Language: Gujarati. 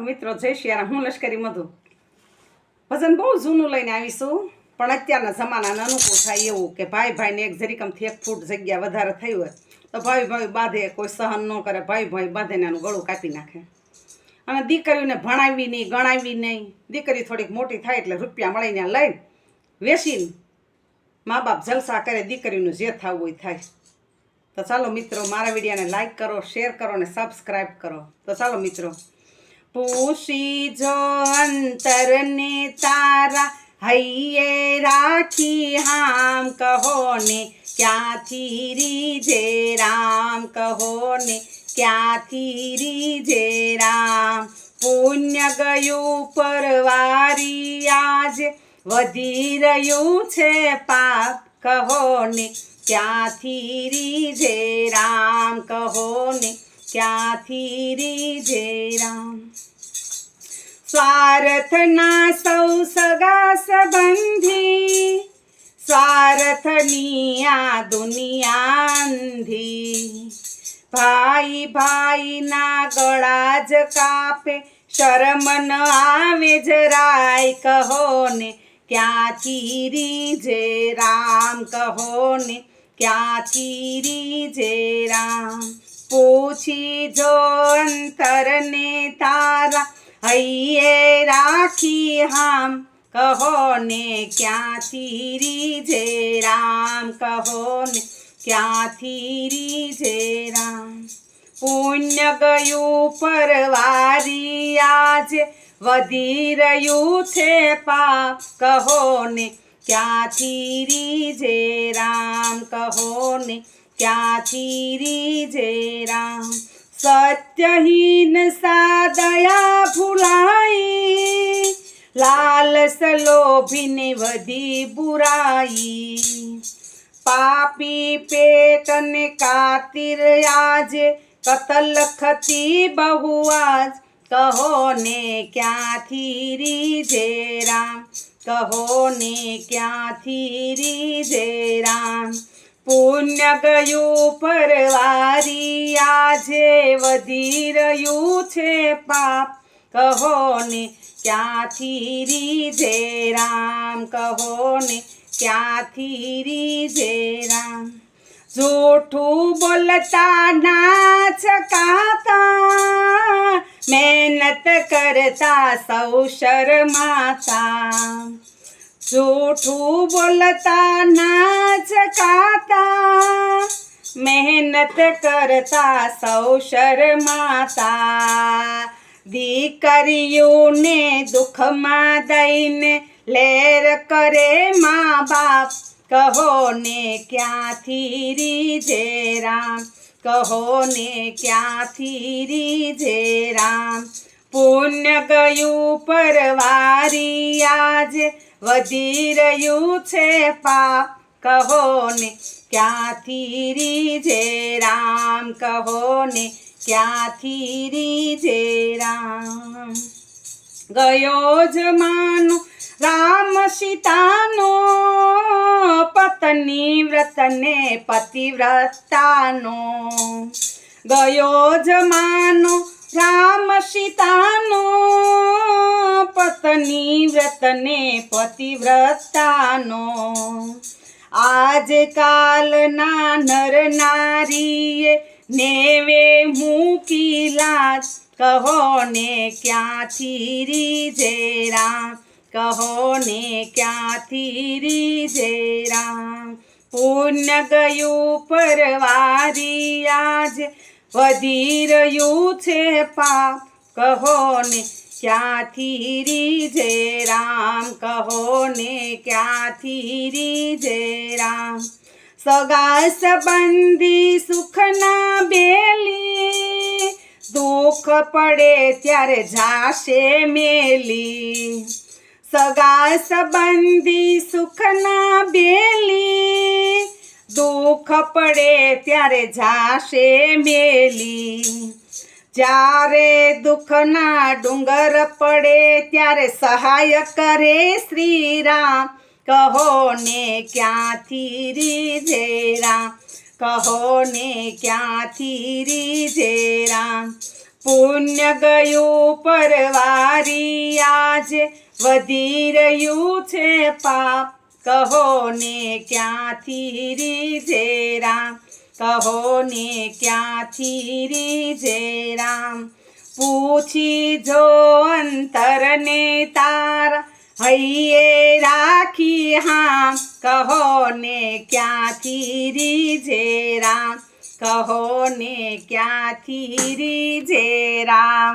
મિત્રો જય શિયારામ હું લશ્કરી મધુ. ભજન બહુ જૂનું લઈને આવીશું પણ અત્યારના જમાનાને અનુકૂળ થાય એવું કે ભાઈ ભાઈને એક જરીકમથી એક ફૂટ જગ્યા વધારે થઈ હોય, તો ભાઈ ભાઈ બાંધે, કોઈ સહન ન કરે, ભાઈ ભાઈ બાંધે એનું ગળું કાપી નાખે. અને દીકરીઓને ભણાવી નહીં, ગણાવી નહીં. દીકરી થોડીક મોટી થાય એટલે રૂપિયા મળીને લઈને વેસીને મા બાપ જલસા કરે, દીકરીનું જે થવું હોય થાય. તો ચાલો મિત્રો, મારા વિડીયાને લાઈક કરો શેર કરો ને સબસ્ક્રાઈબ કરો. તો ચાલો મિત્રો પૂછી જો અંતરને તારા હૈયે રાખી હામ કહો ને ક્યાંથી રીજે રામ કહો ને ક્યાંથી રીજે રામ? પુણ્ય ગયું પરવારી આજે, વધી રહ્યું છે પાપ કહો ને ક્યાંથી રીજે રામ કહો ને ક્યાંથી રીજે રામ સ્વાર્થના સૌ સગા સંબંધી, સ્વાર્થની આ દુનિયા અંધી ભાઈ ભાઈના ગળા જ કાપે, શરમ ન આવે જરાય, કહો ને ક્યાંથી રીજે રામ કહો ને ક્યાંથી રીજે રામ પૂછી જો અંતરને તારા હૈયે રાખી હામ. કહો ને ક્યાંથી રીજે રામ? કહો ને ક્યાંથી રીજે રામ? પુણ્ય ગયું પરવારી આજે, વધી રહ્યું છે પાપ. કહો ને ક્યાંથી રીજે રામ? કહો ને ક્યાંથી રીજે રામ સત્યહીન સાદયા ભૂલાઈ લાલ સલોભીને વધી બુરાઈ પાપી પેટને કાતિર આજે કતલ ખતી બહુ આજ કહો ને ક્યાંથી રીજે રામ કહો ને ક્યાંથી રીજે રામ પુણ્ય ગયું પરવારી, આજે વધી રહ્યું છે પાપ. કહો ને, ક્યાંથી રીજે રામ? કહો ને, ક્યાંથી રીજે રામ? જૂઠું બોલતા નાચ કાતા મહેનત કરતા સૌ શરમાતા. જૂઠું બોલતા નાચ કાતા મહેનત કરતા સૌ શરમાતા. દીકરીઓને દુઃખમાં દઈને લેર કરે મા બાપ. કહો ને ક્યાંથી રીજે રામ? કહો ને ક્યાંથી રીજે રામ? પુણ્ય ગયું પરવારી આજે વધી રહ્યું છે પાપ. કહો ને, ક્યાંથી રીજે રામ? કહો ને, ક્યાંથી રીજે રામ? ગયો જમાનો રામ સીતાનો, પત્ની વ્રતને. પતિવ્રતાનો ગયો જમાનો રામ સીતાનો પત્ની વ્રતને પતિવ્રતાનો આજકાલના નર નારીએ નેવે મૂકી લાજ કહો ને ક્યાંથી રીજે રામ કહો ને ક્યાંથી રીજે પુણ્ય ગયું પરવારી આજે વધી રહ્યું છે પાપ કહો ને ક્યાંથી રીજે રામ કહો ને ક્યાંથી રીજે રામ સગા સંબંધી સુખના બેલી, દુઃખ પડે ત્યારે જાશે મેલી. સગા સંબંધી સુખના બેલી, દુઃખ પડે ત્યારે જાશે મેલી. જ્યારે દુઃખના ડુંગર પડે ત્યારે સહાય કરે શ્રી રામ કહો ને ક્યાંથી રીજે રામ કહો ને ક્યાંથી રીજે રામ પુણ્ય ગયું પરવારી આજે, વધી રહ્યું છે પાપ. કહો ને ક્યાંથી રીજે રામ કહો ને ક્યાંથી રીજે રામ પૂછી જો અંતરને તારા, હૈયે રાખી હા. કહો ને ક્યાંથી રીજે રામ કહો ને ક્યાંથી રીજે રામ